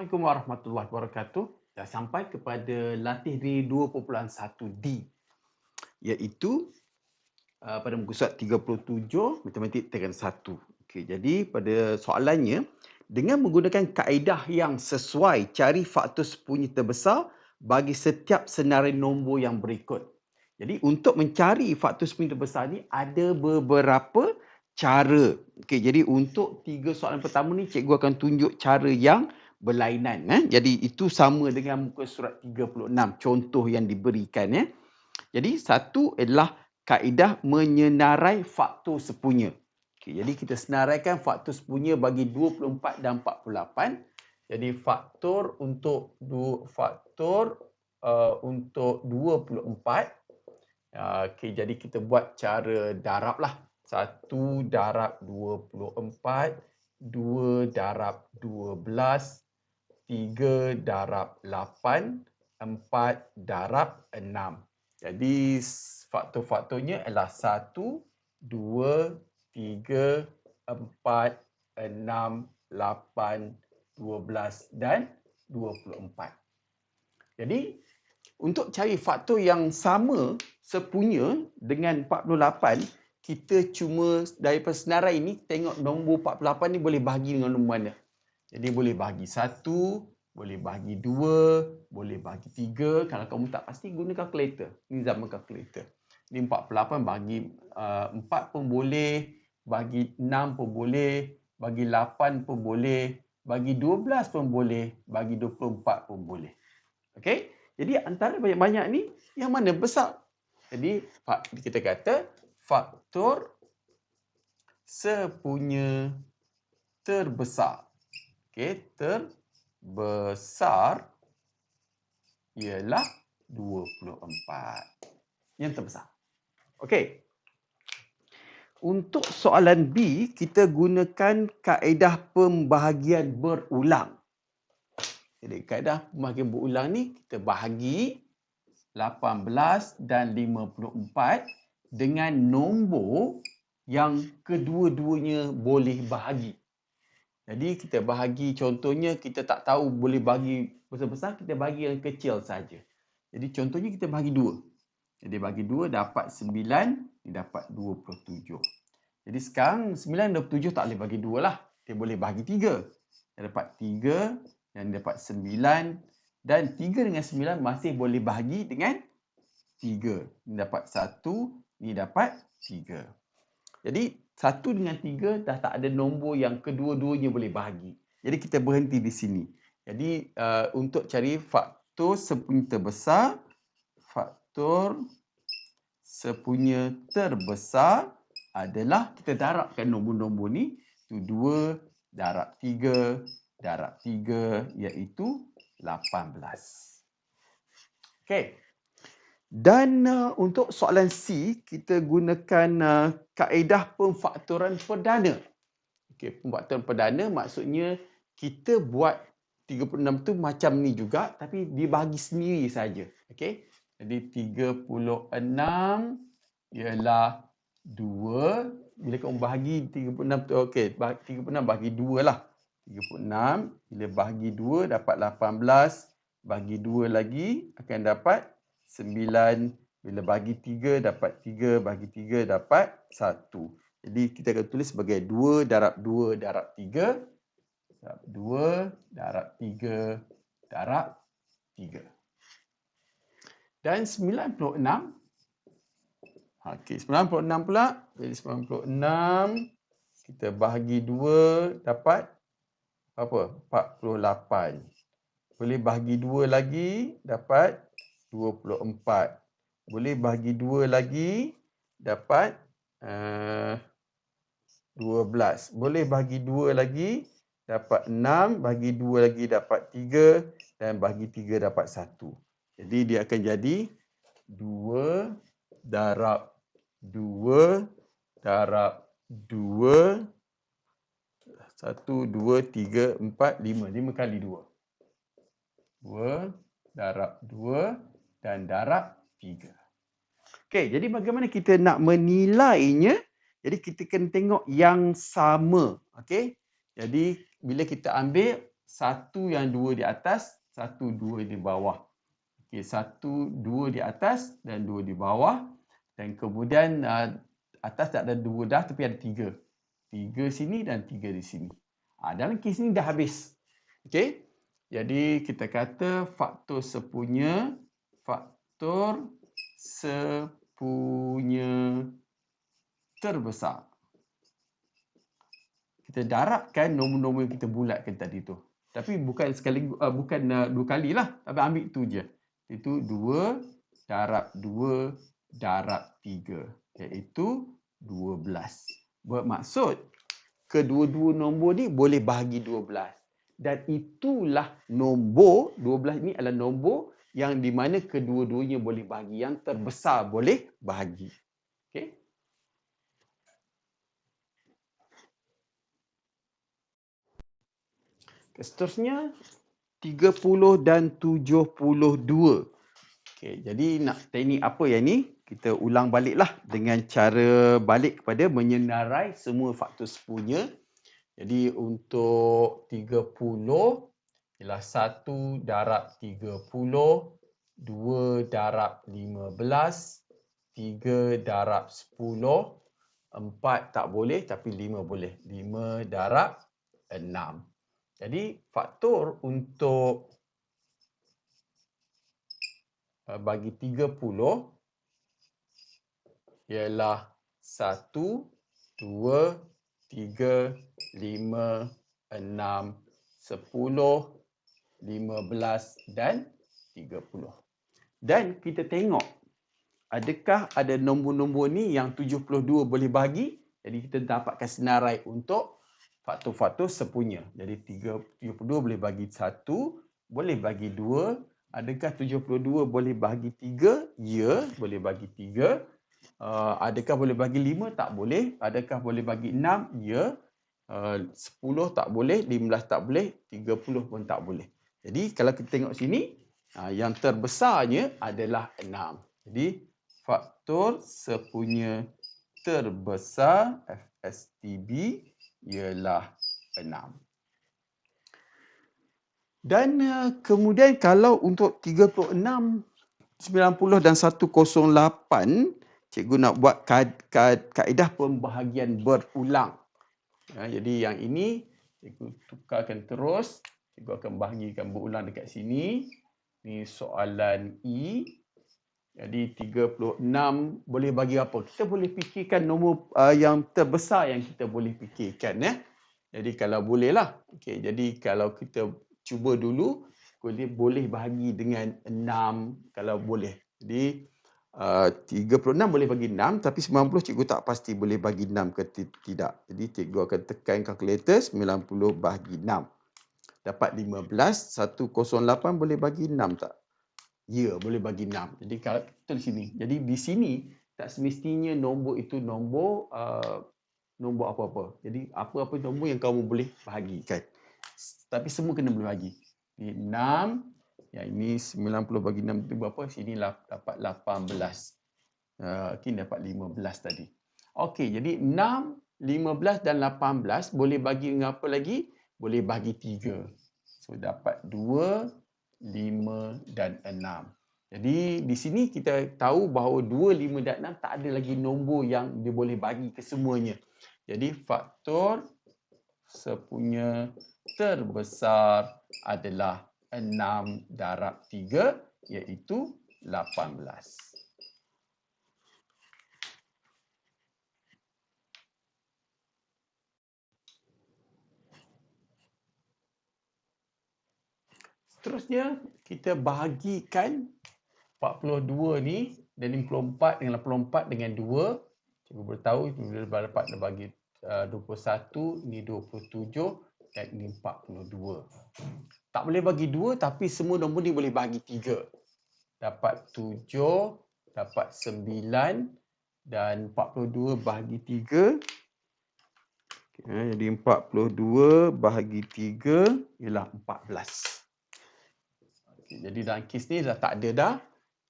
Assalamualaikum warahmatullahi wabarakatuh. Dah sampai kepada latih di 2.1D iaitu uh, pada muka surat 37 matematik tekan 1. Okey, jadi pada soalannya dengan menggunakan kaedah yang sesuai cari faktor sepunya terbesar bagi setiap senarai nombor yang berikut. Jadi untuk mencari faktor sepunya terbesar ni ada beberapa cara. Okey, jadi untuk tiga soalan pertama ni cikgu akan tunjuk cara yang berlainan. Eh? Jadi itu sama dengan muka surat 36, contoh yang diberikan. Eh? Jadi satu adalah kaedah menyenarai faktor sepunya. Okay, jadi kita senaraikan faktor sepunya bagi 24 dan 48. Jadi faktor untuk dua faktor uh, untuk 24. Uh, okay, jadi kita buat cara darab lah. Satu darab 24. Dua darab 12 tiga darab lapan, empat darab enam. Jadi faktor-faktornya adalah satu, dua, tiga, empat, enam, lapan, dua belas dan dua puluh empat. Jadi untuk cari faktor yang sama sepunya dengan 48, kita cuma daripada senarai ini tengok nombor 48 ni boleh bahagi dengan nombor mana. Jadi boleh bahagi satu, boleh bahagi dua, boleh bahagi tiga. Kalau kamu tak pasti guna kalkulator. Ini zaman kalkulator. Ini 48 bagi uh, 4 pun boleh, bagi 6 pun boleh, bagi 8 pun boleh, bagi 12 pun boleh, bagi 24 pun boleh. Okey? Jadi antara banyak-banyak ni yang mana besar? Jadi kita kata faktor sepunya terbesar. Okey, terbesar ialah 24. Yang terbesar. Okey. Untuk soalan B, kita gunakan kaedah pembahagian berulang. Jadi kaedah pembahagian berulang ni kita bahagi 18 dan 54 dengan nombor yang kedua-duanya boleh bahagi. Jadi kita bahagi contohnya kita tak tahu boleh bagi besar-besar kita bagi yang kecil saja. Jadi contohnya kita bagi dua. Jadi bagi dua dapat sembilan, dapat dua puluh tujuh. Jadi sekarang sembilan dan tujuh tak boleh bagi dua lah. Dia boleh bagi tiga. Dia dapat tiga dan dapat sembilan. Dan tiga dengan sembilan masih boleh bahagi dengan tiga. Ni dapat satu, ni dapat tiga. Jadi satu dengan tiga dah tak ada nombor yang kedua-duanya boleh bahagi. Jadi kita berhenti di sini. Jadi uh, untuk cari faktor sepunya terbesar, faktor sepunya terbesar adalah kita darabkan nombor-nombor ni. Itu dua darab tiga, darab tiga iaitu lapan belas. Okay. Dan uh, untuk soalan C, kita gunakan uh, kaedah pemfaktoran perdana. Okey, pemfaktoran perdana maksudnya kita buat 36 tu macam ni juga tapi dibagi sendiri saja. Okey. Jadi 36 ialah 2. Bila kamu bahagi 36 tu okey, 36 bagi 2 lah. 36 bila bahagi 2 dapat 18 bagi 2 lagi akan dapat sembilan bila bagi tiga dapat tiga bagi tiga dapat satu. Jadi kita akan tulis sebagai dua darab dua darab tiga. Darab dua darab tiga darab tiga. Dan sembilan puluh enam. Okey, sembilan puluh enam pula. Jadi sembilan puluh enam. Kita bahagi dua dapat apa? Empat puluh lapan. Boleh bahagi dua lagi dapat 24. Boleh bagi 2 lagi dapat uh, 12. Boleh bagi 2 lagi dapat 6. Bagi 2 lagi dapat 3. Dan bagi 3 dapat 1. Jadi dia akan jadi 2 darab 2 darab 2 satu, dua, tiga, empat, lima. Lima kali dua. Dua darab dua dan darab 3. Okey, jadi bagaimana kita nak menilainya? Jadi kita kena tengok yang sama. Okey. Jadi bila kita ambil satu yang dua di atas, satu dua di bawah. Okey, satu dua di atas dan dua di bawah. Dan kemudian uh, atas tak ada dua dah tapi ada tiga. Tiga sini dan tiga di sini. Ha, dalam kes ni dah habis. Okey. Jadi kita kata faktor sepunya faktor sepunya terbesar. Kita darabkan nombor-nombor yang kita bulatkan tadi tu. Tapi bukan sekali uh, bukan uh, dua kali lah. Tapi ambil tu je. Itu dua darab dua darab tiga. Iaitu dua belas. Bermaksud kedua-dua nombor ni boleh bahagi dua belas. Dan itulah nombor, dua belas ni adalah nombor yang di mana kedua-duanya boleh bahagi. Yang terbesar boleh bahagi. Okay? Seterusnya 30 dan 72. Okey, jadi nak teknik apa yang ni? Kita ulang baliklah dengan cara balik kepada menyenarai semua faktor sepunya. Jadi untuk 30 ialah 1 darab 30, 2 darab 15, 3 darab 10, 4 tak boleh tapi 5 boleh. 5 darab 6. Jadi faktor untuk uh, bagi 30 ialah 1, 2, 3, 5, 6, 10, 15 dan 30. Dan kita tengok adakah ada nombor-nombor ni yang 72 boleh bagi. Jadi kita dapatkan senarai untuk faktor-faktor sepunya. Jadi 32 boleh bagi 1, boleh bagi 2. Adakah 72 boleh bagi 3? Ya, boleh bagi 3. Uh, adakah boleh bagi 5? Tak boleh. Adakah boleh bagi 6? Ya. Uh, 10 tak boleh, 15 tak boleh, 30 pun tak boleh. Jadi kalau kita tengok sini, uh, yang terbesarnya adalah 6. Jadi faktor sepunya terbesar FSTB ialah 6. Dan uh, kemudian kalau untuk 36, 90 dan 108, cikgu nak buat kaedah pembahagian berulang. Ya, jadi yang ini cikgu tukarkan terus. Cikgu akan bahagikan berulang dekat sini. Ini soalan E. Jadi 36 boleh bagi apa? Kita boleh fikirkan nombor uh, yang terbesar yang kita boleh fikirkan ya. Jadi kalau boleh lah. Okey, jadi kalau kita cuba dulu boleh boleh bahagi dengan 6 kalau boleh. Jadi uh, 36 boleh bagi 6 tapi 90 cikgu tak pasti boleh bagi 6 ke tidak. Jadi cikgu akan tekan kalkulator 90 bahagi 6. Dapat 15, 108 boleh bagi 6 tak? Ya, boleh bagi 6. Jadi kalau kita di sini. Jadi di sini tak semestinya nombor itu nombor uh, nombor apa-apa. Jadi apa-apa nombor yang kamu boleh bahagikan. Tapi semua kena boleh bagi. Jadi 6 yang ini 90 bagi 6 itu berapa? Sini lah dapat 18. Uh, kini dapat 15 tadi. Okey, jadi 6, 15 dan 18 boleh bagi dengan apa lagi? Boleh bagi 3. So dapat 2, 5 dan 6. Jadi di sini kita tahu bahawa 2, 5 dan 6 tak ada lagi nombor yang dia boleh bagi ke semuanya. Jadi faktor sepunya terbesar adalah 6 darab 3 iaitu 18. Seterusnya kita bahagikan 42 ni dan 54 dengan 84 dengan 2. Cikgu beritahu bila dapat bagi uh, 21, ini 27 dan ini 42. Tak boleh bagi 2 tapi semua nombor ni boleh bagi 3. Dapat 7, dapat 9 dan 42 bahagi 3. Okay, jadi 42 bahagi 3 ialah 14. Jadi dalam kes ni dah tak ada dah.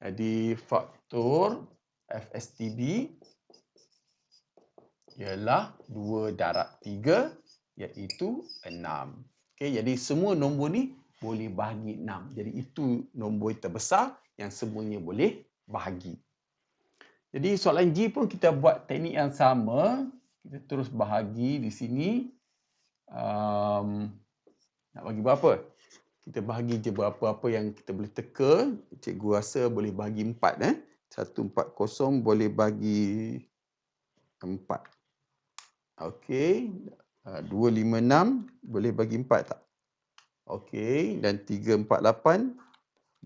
Jadi faktor FSTB ialah 2 darab 3 iaitu 6. Okay, jadi semua nombor ni boleh bahagi 6. Jadi itu nombor terbesar yang semuanya boleh bahagi. Jadi soalan G pun kita buat teknik yang sama. Kita terus bahagi di sini. Um, nak bagi berapa? Kita bahagi je berapa-apa yang kita boleh teka. Cikgu rasa boleh bahagi 4. Eh? 140 boleh bagi 4. Okey. 256 boleh bagi 4 tak? Okey. Dan 348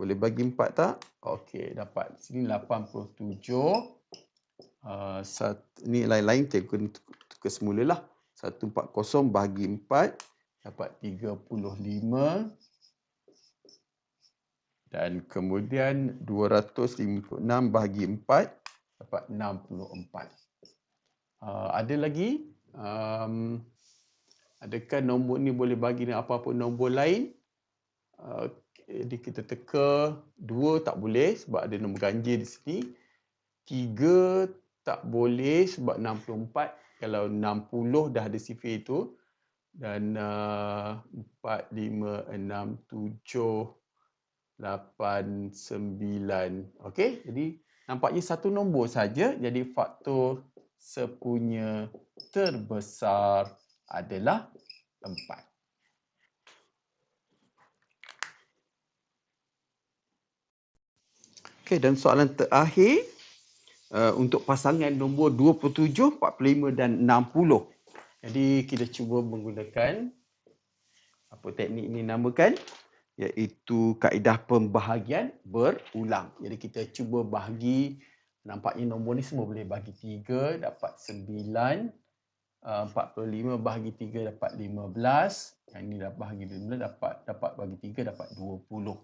boleh bagi 4 tak? Okey. Dapat. Sini 87. Uh, sat, ni lain-lain cikgu tukar semula lah. 140 bagi 4 dapat 35 dan kemudian 256 bagi 4 dapat 64. Uh, ada lagi? Um, adakah nombor ni boleh bagi dengan apa-apa nombor lain? Uh, jadi kita teka 2 tak boleh sebab ada nombor ganjil di sini. 3 tak boleh sebab 64 kalau 60 dah ada sifir itu. Dan uh, 4, 5, 6, 7, lapan, sembilan. Okey, jadi nampaknya satu nombor saja. Jadi faktor sepunya terbesar adalah empat. Okey, dan soalan terakhir uh, untuk pasangan nombor 27, 45 dan 60. Jadi kita cuba menggunakan apa teknik ini namakan? Iaitu kaedah pembahagian berulang. Jadi kita cuba bahagi, nampaknya nombor ni semua boleh bahagi 3 dapat 9, 45 uh, bahagi 3 dapat 15, yang ini dapat bahagi 15 dapat dapat bagi 3 dapat 20.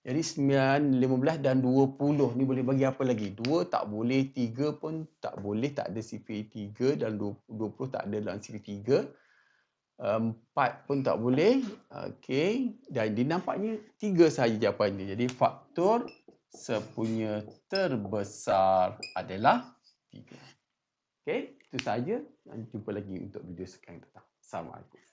Jadi 9, 15 dan 20 ni boleh bagi apa lagi? 2 tak boleh, 3 pun tak boleh, tak ada sifir 3 dan 20, 20 tak ada dalam 3 empat pun tak boleh. Okey. Dan dia nampaknya tiga sahaja jawapannya. Jadi faktor sepunya terbesar adalah tiga. Okey. Itu sahaja. Dan jumpa lagi untuk video sekarang datang. Assalamualaikum.